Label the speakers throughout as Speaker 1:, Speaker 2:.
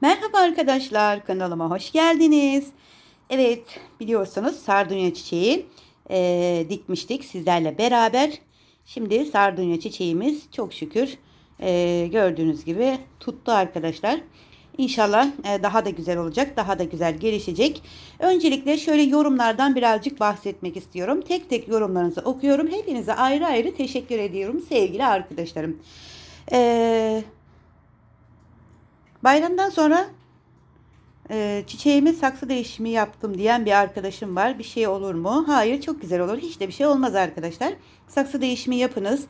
Speaker 1: Merhaba arkadaşlar, kanalıma hoş geldiniz. Evet, biliyorsunuz sardunya çiçeği e, dikmiştik sizlerle beraber. Şimdi sardunya çiçeğimiz çok şükür e, gördüğünüz gibi tuttu arkadaşlar. İnşallah e, daha da güzel olacak, daha da güzel gelişecek. Öncelikle şöyle yorumlardan birazcık bahsetmek istiyorum. Tek tek yorumlarınızı okuyorum. Hepinize ayrı ayrı teşekkür ediyorum sevgili arkadaşlarım. Eee... Bayramdan sonra e, çiçeğime saksı değişimi yaptım diyen bir arkadaşım var. Bir şey olur mu? Hayır çok güzel olur. Hiç de bir şey olmaz arkadaşlar. Saksı değişimi yapınız.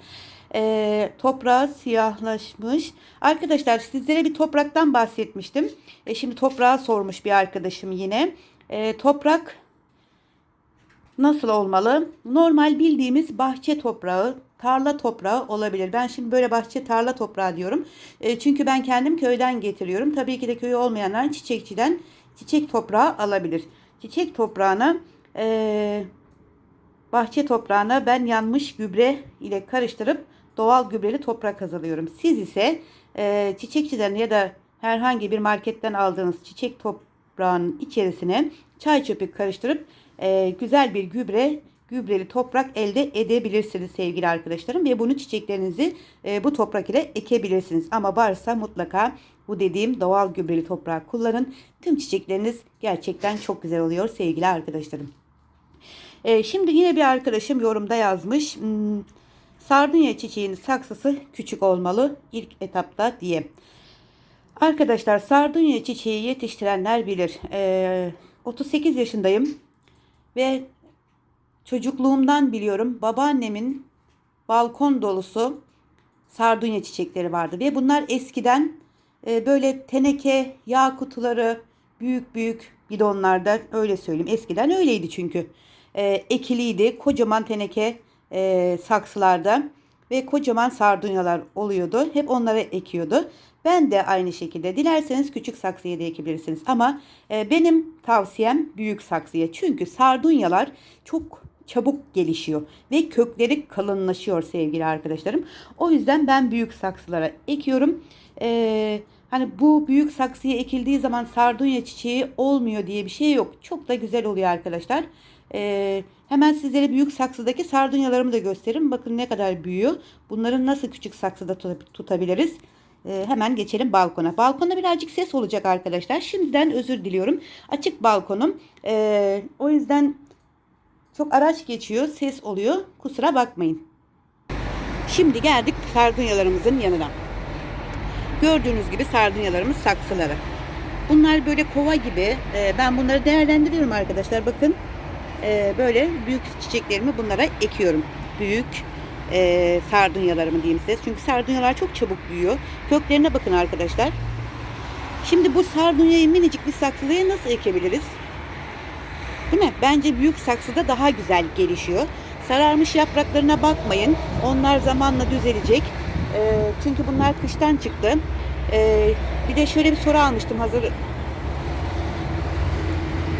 Speaker 1: E, toprağı siyahlaşmış. Arkadaşlar sizlere bir topraktan bahsetmiştim. E, şimdi toprağa sormuş bir arkadaşım yine. E, toprak nasıl olmalı? Normal bildiğimiz bahçe toprağı, tarla toprağı olabilir. Ben şimdi böyle bahçe tarla toprağı diyorum. E, çünkü ben kendim köyden getiriyorum. Tabii ki de köyü olmayanlar çiçekçiden çiçek toprağı alabilir. Çiçek toprağına e, bahçe toprağına ben yanmış gübre ile karıştırıp doğal gübreli toprak hazırlıyorum. Siz ise e, çiçekçiden ya da herhangi bir marketten aldığınız çiçek toprağının içerisine çay çöpü karıştırıp e, güzel bir gübre gübreli toprak elde edebilirsiniz sevgili arkadaşlarım ve bunu çiçeklerinizi e, bu toprak ile ekebilirsiniz. Ama varsa mutlaka bu dediğim doğal gübreli toprağı kullanın. Tüm çiçekleriniz gerçekten çok güzel oluyor sevgili arkadaşlarım. E, şimdi yine bir arkadaşım yorumda yazmış. Hmm, sardunya çiçeğinin saksısı küçük olmalı ilk etapta diye. Arkadaşlar sardunya çiçeği yetiştirenler bilir. E, 38 yaşındayım ve çocukluğumdan biliyorum. Babaannemin balkon dolusu sardunya çiçekleri vardı ve bunlar eskiden e, böyle teneke yağ kutuları büyük büyük bidonlarda öyle söyleyeyim. Eskiden öyleydi çünkü. E, ekiliydi. Kocaman teneke e, saksılarda ve kocaman sardunyalar oluyordu. Hep onlara ekiyordu. Ben de aynı şekilde. Dilerseniz küçük saksıya da ekebilirsiniz ama e, benim tavsiyem büyük saksıya. Çünkü sardunyalar çok çabuk gelişiyor ve kökleri kalınlaşıyor sevgili arkadaşlarım. O yüzden ben büyük saksılara ekiyorum. Ee, hani bu büyük saksıya ekildiği zaman sardunya çiçeği olmuyor diye bir şey yok. Çok da güzel oluyor arkadaşlar. Ee, hemen sizlere büyük saksıdaki sardunyalarımı da göstereyim. Bakın ne kadar büyüyor. Bunları nasıl küçük saksıda tutabiliriz? Ee, hemen geçelim balkona. Balkonda birazcık ses olacak arkadaşlar. Şimdiden özür diliyorum. Açık balkonum. Ee, o yüzden çok araç geçiyor, ses oluyor. Kusura bakmayın. Şimdi geldik sardunyalarımızın yanına. Gördüğünüz gibi sardunyalarımız saksıları. Bunlar böyle kova gibi. Ee, ben bunları değerlendiriyorum arkadaşlar. Bakın ee, böyle büyük çiçeklerimi bunlara ekiyorum. Büyük e, sardunyalarımı diyeyim size. Çünkü sardunyalar çok çabuk büyüyor. Köklerine bakın arkadaşlar. Şimdi bu sardunyayı minicik bir saksıya nasıl ekebiliriz? Değil mi? Bence büyük saksıda daha güzel gelişiyor. Sararmış yapraklarına bakmayın. Onlar zamanla düzelecek. E, çünkü bunlar kıştan çıktı. E, bir de şöyle bir soru almıştım hazır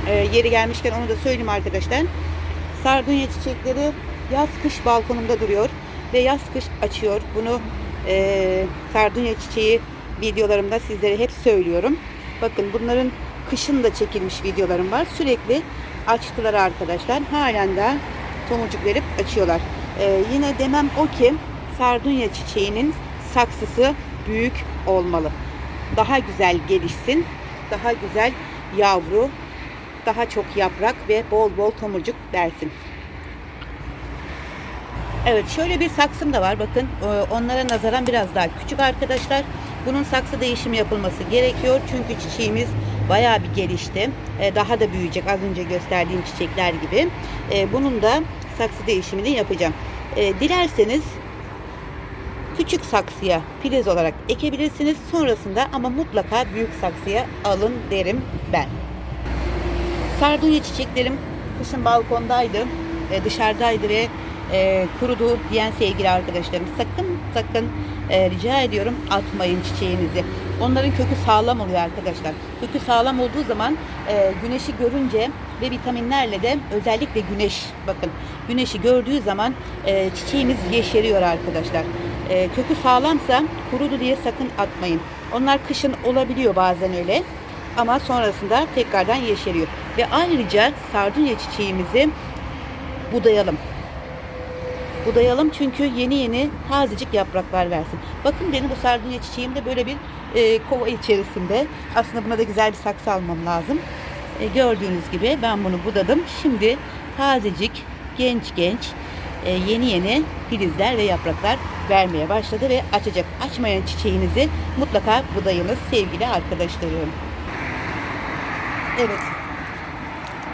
Speaker 1: e, yeri gelmişken onu da söyleyeyim arkadaşlar. Sardunya çiçekleri yaz kış balkonumda duruyor ve yaz kış açıyor. Bunu e, sardunya çiçeği videolarımda sizlere hep söylüyorum. Bakın bunların kışın da çekilmiş videolarım var. Sürekli açtılar arkadaşlar. Halen de tomurcuk verip açıyorlar. Ee, yine demem o ki sardunya çiçeğinin saksısı büyük olmalı. Daha güzel gelişsin. Daha güzel yavru. Daha çok yaprak ve bol bol tomurcuk versin. Evet şöyle bir saksım da var. Bakın e, onlara nazaran biraz daha küçük arkadaşlar. Bunun saksı değişimi yapılması gerekiyor. Çünkü çiçeğimiz bayağı bir gelişti. E, daha da büyüyecek az önce gösterdiğim çiçekler gibi. E, bunun da saksı değişimini yapacağım. Dilerseniz küçük saksıya filiz olarak ekebilirsiniz. Sonrasında ama mutlaka büyük saksıya alın derim ben. Sardunya çiçeklerim kışın balkondaydı, dışarıdaydı ve e, kurudu diyen sevgili arkadaşlarım sakın sakın e, rica ediyorum atmayın çiçeğinizi. Onların kökü sağlam oluyor arkadaşlar. Kökü sağlam olduğu zaman e, güneşi görünce ve vitaminlerle de özellikle güneş bakın güneşi gördüğü zaman e, çiçeğimiz yeşeriyor arkadaşlar. E, kökü sağlamsa kurudu diye sakın atmayın. Onlar kışın olabiliyor bazen öyle. Ama sonrasında tekrardan yeşeriyor. Ve ayrıca sardunya çiçeğimizi budayalım. Budayalım çünkü yeni yeni tazecik yapraklar versin. Bakın benim bu sardunya çiçeğim de böyle bir e, kova içerisinde. Aslında buna da güzel bir saksı almam lazım. E, gördüğünüz gibi ben bunu budadım. Şimdi tazecik, genç genç, e, yeni yeni filizler ve yapraklar vermeye başladı ve açacak. Açmayan çiçeğinizi mutlaka budayınız sevgili arkadaşlarım. Evet.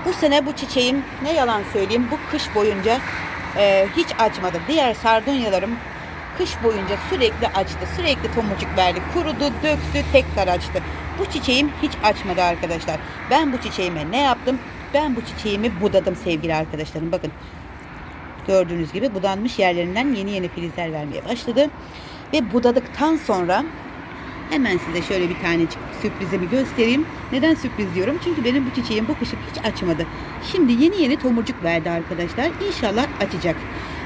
Speaker 1: Bu sene bu çiçeğim ne yalan söyleyeyim bu kış boyunca e, hiç açmadı. Diğer sardunyalarım kış boyunca sürekli açtı. Sürekli tomurcuk verdi. Kurudu, döktü, tekrar açtı. Bu çiçeğim hiç açmadı arkadaşlar. Ben bu çiçeğime ne yaptım? Ben bu çiçeğimi budadım sevgili arkadaşlarım. Bakın gördüğünüz gibi budanmış yerlerinden yeni yeni filizler vermeye başladı. Ve budadıktan sonra Hemen size şöyle bir tanecik sürprizimi göstereyim. Neden sürpriz diyorum? Çünkü benim bu çiçeğim bu kışın hiç açmadı. Şimdi yeni yeni tomurcuk verdi arkadaşlar. İnşallah açacak.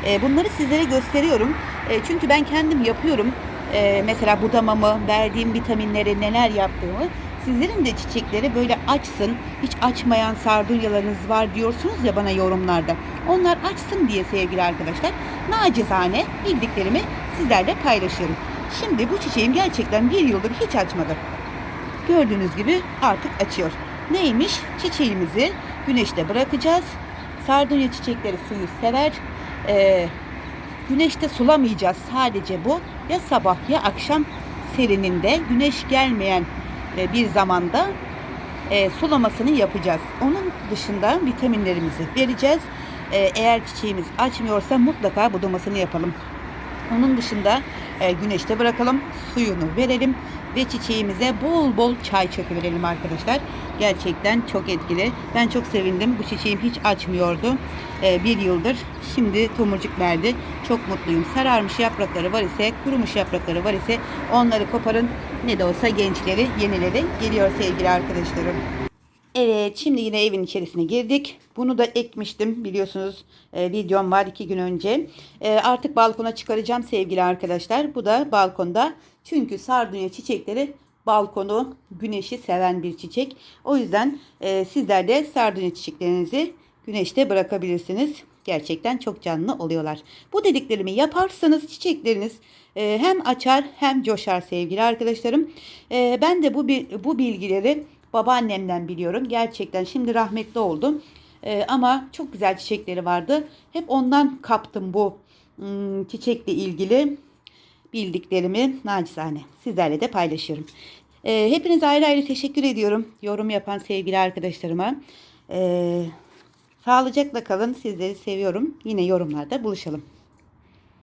Speaker 1: Ee, bunları sizlere gösteriyorum. Ee, çünkü ben kendim yapıyorum. Ee, mesela budamamı, verdiğim vitaminleri, neler yaptığımı. Sizlerin de çiçekleri böyle açsın. Hiç açmayan sardunyalarınız var diyorsunuz ya bana yorumlarda. Onlar açsın diye sevgili arkadaşlar. Nacizane bildiklerimi sizlerle paylaşıyorum. Şimdi bu çiçeğim gerçekten bir yıldır hiç açmadı. Gördüğünüz gibi artık açıyor. Neymiş? Çiçeğimizi güneşte bırakacağız. Sardunya çiçekleri suyu sever. Ee, güneşte sulamayacağız sadece bu. Ya sabah ya akşam serininde güneş gelmeyen e, bir zamanda e, sulamasını yapacağız. Onun dışında vitaminlerimizi vereceğiz. E, eğer çiçeğimiz açmıyorsa mutlaka budamasını yapalım. Onun dışında e, güneşte bırakalım, suyunu verelim ve çiçeğimize bol bol çay çökü arkadaşlar. Gerçekten çok etkili. Ben çok sevindim. Bu çiçeğim hiç açmıyordu. E, bir yıldır. Şimdi tomurcuk verdi. Çok mutluyum. Sararmış yaprakları var ise, kurumuş yaprakları var ise onları koparın. Ne de olsa gençleri, yenileri geliyor sevgili arkadaşlarım. Evet şimdi yine evin içerisine girdik. Bunu da ekmiştim biliyorsunuz e, videom var iki gün önce. E, artık balkona çıkaracağım sevgili arkadaşlar. Bu da balkonda. Çünkü sardunya çiçekleri balkonu güneşi seven bir çiçek. O yüzden e, sizler de sardunya çiçeklerinizi güneşte bırakabilirsiniz. Gerçekten çok canlı oluyorlar. Bu dediklerimi yaparsanız çiçekleriniz e, hem açar hem coşar sevgili arkadaşlarım. E, ben de bu bu bilgileri babaannemden biliyorum. Gerçekten şimdi rahmetli oldu. Ee, ama çok güzel çiçekleri vardı. Hep ondan kaptım bu hmm, çiçekle ilgili bildiklerimi nacizane sizlerle de paylaşıyorum. Ee, hepinize ayrı ayrı teşekkür ediyorum. Yorum yapan sevgili arkadaşlarıma. Ee, sağlıcakla kalın. Sizleri seviyorum. Yine yorumlarda buluşalım.